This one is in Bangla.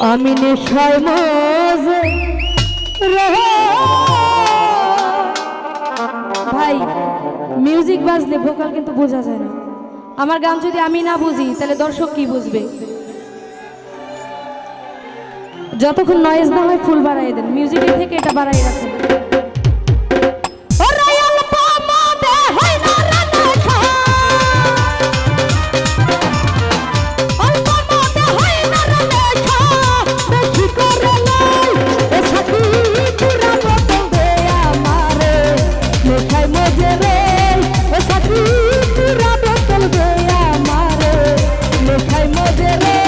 আমি নেশায় মজ ভাই মিউজিক বাজলে ভোকাল কিন্তু বোঝা যায় না। আমার গান যদি আমি না বুঝি, তাহলে দর্শক কি বুঝবে? যতক্ষণ নয়েজ না হয়, ফুল বাড়াই দেন। মিউজিকের থেকে এটা বাড়াই রাখুন। de